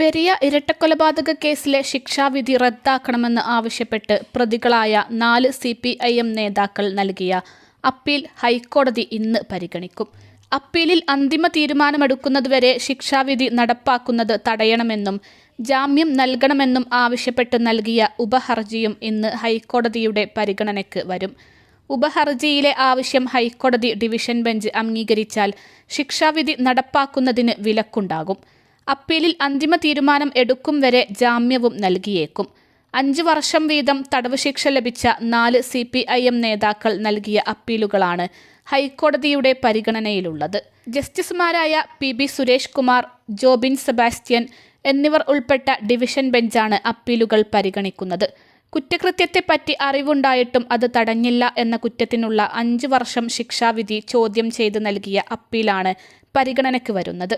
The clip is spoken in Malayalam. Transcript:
പെരിയ ഇരട്ടക്കൊലപാതക കേസിലെ ശിക്ഷാവിധി റദ്ദാക്കണമെന്ന് ആവശ്യപ്പെട്ട് പ്രതികളായ നാല് സി പി ഐ എം നേതാക്കൾ നൽകിയ അപ്പീൽ ഹൈക്കോടതി ഇന്ന് പരിഗണിക്കും. അപ്പീലിൽ അന്തിമ തീരുമാനമെടുക്കുന്നതുവരെ ശിക്ഷാവിധി നടപ്പാക്കുന്നത് തടയണമെന്നും ജാമ്യം നൽകണമെന്നും ആവശ്യപ്പെട്ട് നൽകിയ ഉപഹർജിയും ഇന്ന് ഹൈക്കോടതിയുടെ പരിഗണനയ്ക്ക് വരും. ഉപഹർജിയിലെ ആവശ്യം ഹൈക്കോടതി ഡിവിഷൻ ബെഞ്ച് അംഗീകരിച്ചാൽ ശിക്ഷാവിധി നടപ്പാക്കുന്നതിന് വിലക്കുണ്ടാകും. അപ്പീലിൽ അന്തിമ തീരുമാനം എടുക്കും വരെ ജാമ്യവും നൽകിയേക്കും. അഞ്ച് വർഷം വീതം തടവ് ശിക്ഷ ലഭിച്ച നാല് സി പി ഐ എം നേതാക്കൾ നൽകിയ അപ്പീലുകളാണ് ഹൈക്കോടതിയുടെ പരിഗണനയിലുള്ളത്. ജസ്റ്റിസുമാരായ P B Suresh Kumar Jobin Sebastian എന്നിവർ ഉൾപ്പെട്ട ഡിവിഷൻ ബെഞ്ചാണ് അപ്പീലുകൾ പരിഗണിക്കുന്നത്. കുറ്റകൃത്യത്തെപ്പറ്റി അറിവുണ്ടായിട്ടും അത് തടഞ്ഞില്ല എന്ന കുറ്റത്തിനുള്ള അഞ്ച് വർഷം ശിക്ഷാവിധി ചോദ്യം ചെയ്ത് നൽകിയ അപ്പീലാണ് പരിഗണനയ്ക്ക് വരുന്നത്.